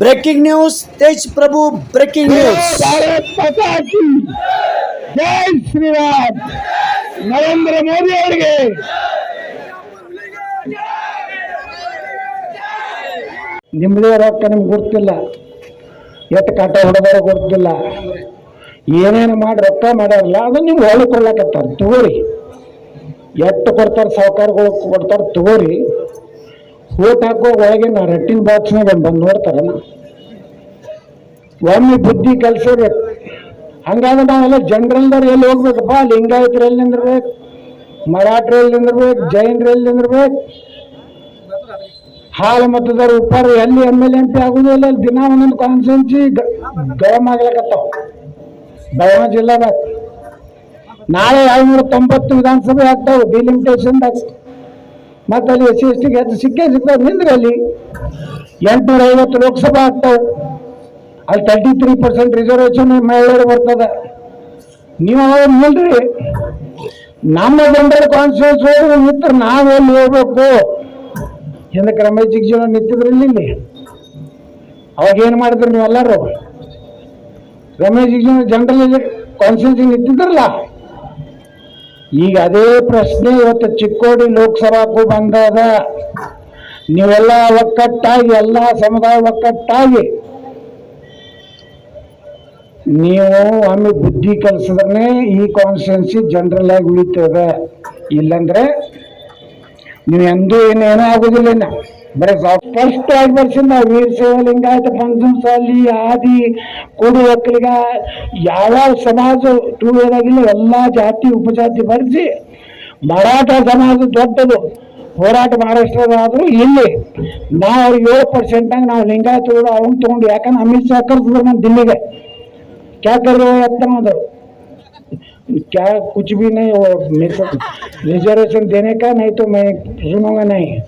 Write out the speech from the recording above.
Breaking news Tej Prabhu breaking news ಜೈ ಶ್ರೀರಾಮ್ ನರೇಂದ್ರ ಮೋದಿ ಅವರಿಗೆ. ನಿಮ್ಮದೇ ರೊಕ್ಕ ನಿಮ್ಗೆ ಗೊತ್ತಿಲ್ಲ. ಎಟ್ಟು ಕಾಟ ಹೊಡೆದಾರ ಗೊತ್ತಿಲ್ಲ. ಏನೇನು ಮಾಡಿ ರೊಕ್ಕ ಮಾಡಾರಲ್ಲ ಅದನ್ನ ನೀವು ಹೊಳಕೊಳ್ಳಾಕತ್ತಾರ ತಗೋರಿ. ಎಟ್ಟು ಕೊಡ್ತಾರೆ ಸಾವುಕಾರಗಳು ಕೊಡ್ತಾರೆ ತಗೋರಿ. ಓಟ್ ಹಾಕೋ ಒಳಗೆ ನಾ ರಟ್ಟಿನ ಬಾಕ್ಸ್ನಾಗ ಬಂದು ನೋಡ್ತಾರಲ್ಲ. ಒಮ್ಮೆ ಬುದ್ಧಿ ಕಲ್ಸಬೇಕು ಹಂಗಾದ್ರೆ ನಾವೆಲ್ಲ ಜನರಲ್ದವ್ರು ಎಲ್ಲಿ ಹೋಗ್ಬೇಕಪ್ಪ? ಲಿಂಗಾಯತರಲ್ಲಿ ನಿಂದಿರ್ಬೇಕು? ಮರಾಠರಲ್ಲಿ ನಿಂದಿರ್ಬೇಕು? ಜೈನರಲ್ಲಿ ನಿಂದಿರ್ಬೇಕು? ಹಾಲು ಮತದಾರ ಉಪ್ಪಾರ ಎಲ್ಲಿ ಎಂ ಎಲ್ ಎಂ ಪಿ ಆಗುದಿಲ್ಲ ದಿನ ಒಂದೊಂದು ಕಾನ್ಸೆನ್ಸಿ ಗರಂ ಆಗ್ಲಕತ್ತಾವ. ಬೆಳಗಾವಿ ಜಿಲ್ಲಾದಾಗ. ನಾಳೆ ಐನೂರ ತೊಂಬತ್ತು ವಿಧಾನಸಭೆ ಆಗ್ತಾವೆ ಡಿಲಿಮಿಟೇಷನ್ದಾಗ ಮತ್ತೆ ಅಲ್ಲಿ ಎಸ್ ಸಿ, ಎಸ್ ಟಿಗೆ ಹೆಚ್ಚು ಸಿಕ್ಕೇ ಸಿಗ್ತಾವೆ ನಿಂದ್ರೆ ಅಲ್ಲಿ. ಎಂಟುನೂರ ಐವತ್ತು ಲೋಕಸಭಾ ಆಗ್ತಾವೆ. ಅಲ್ಲಿ ತರ್ಟಿ ತ್ರೀ ಪರ್ಸೆಂಟ್ ರಿಸರ್ವೇಷನ್ ಮಹಿಳೆಯರು ಬರ್ತದೆ. ನೀವು ನೋಡ್ರಿ ನಮ್ಮ ಜನರ ಕಾನ್ಸ್ಟಿಟ್ಯೂನ್ಸ್ ಹೋಗಿ ನಿಂತ್ರೆ ಎಲ್ಲಿ ಹೋಗ್ಬೇಕು ಹಿಂದಕ್ಕೆ ರಮೇಶ್ ಜಿಗ್ಜಿನ ನಿಂತಿದ್ರಲ್ಲಿ ಇಲ್ಲಿ ಅವಾಗ ಏನು ಮಾಡಿದ್ರು ನೀವೆಲ್ಲರೂ? ರಮೇಶ್ ಜಿಗ್ಜಿನ ಜನರಲ್ ಕಾನ್ಸ್ಟಿಟ್ಯೂನ್ಸಿ ನಿಂತಿದ್ರಲ್ಲ? ಈಗ ಅದೇ ಪ್ರಶ್ನೆ ಇವತ್ತು ಚಿಕ್ಕೋಡಿ ಲೋಕಸಭಾಕ್ಕೂ ಬಂದದ ನೀವೆಲ್ಲ ಒಕ್ಕಟ್ಟಾಗಿ, ಎಲ್ಲ ಸಮುದಾಯ ಒಕ್ಕಟ್ಟಾಗಿ, ನೀವು ಒಮ್ಮೆ ಬುದ್ಧಿ ಕಲಿಸಿದ್ರೆ ಈ ಕಾನ್ಸ್ಟಿಟ್ಯೂನ್ಸಿ ಜನರಲ್ ಆಗಿ ಉಳಿತದೆ. ಇಲ್ಲಂದ್ರೆ ನೀವು ಎಂದೂ ಇನ್ನೇನೂ ಆಗುದಿಲ್ಲ ಬರೀ ಫಸ್ಟ್ ಆಗಿ ನಾವು ವೀರ ಶಿವಲಿಂಗಾಯತ ಪಂಚಮಸಾಲಿ ಆದಿ, ಕೂಡು ಒಕ್ಕಲಿಗ, ಯಾವ ಸಮಾಜ ಟೂ ವೇರ್ ಆಗಿಲ್ಲ ಎಲ್ಲ ಜಾತಿ, ಉಪಜಾತಿ ಬರೆಸಿ ಮರಾಠ ಸಮಾಜ ದೊಡ್ಡದು. ಹೋರಾಟ ಮಹಾರಾಷ್ಟ್ರದಾದ್ರೂ ಇಲ್ಲಿ ನಾವು ಅವ್ರಿಗೆ ಏಳು ಪರ್ಸೆಂಟ್ನಾಗ ನಾವು ಲಿಂಗಾಯತ ಅವ್ನು ತಗೊಂಡು ಯಾಕಂದ್ರೆ ಅಮಿತ್ ಶಾ ಕರ್ಸಿದ್ರು ನಮ್ಮ ದಿಲ್ಲಿಗೆ. ಕ್ಯಾಕರ್ ಎತ್ತ ಮಾಡೋರು क्या कुछ भी नहीं वो मेरे को रिजर्वेशन देने का, नहीं तो मैं सुनूँगा नहीं।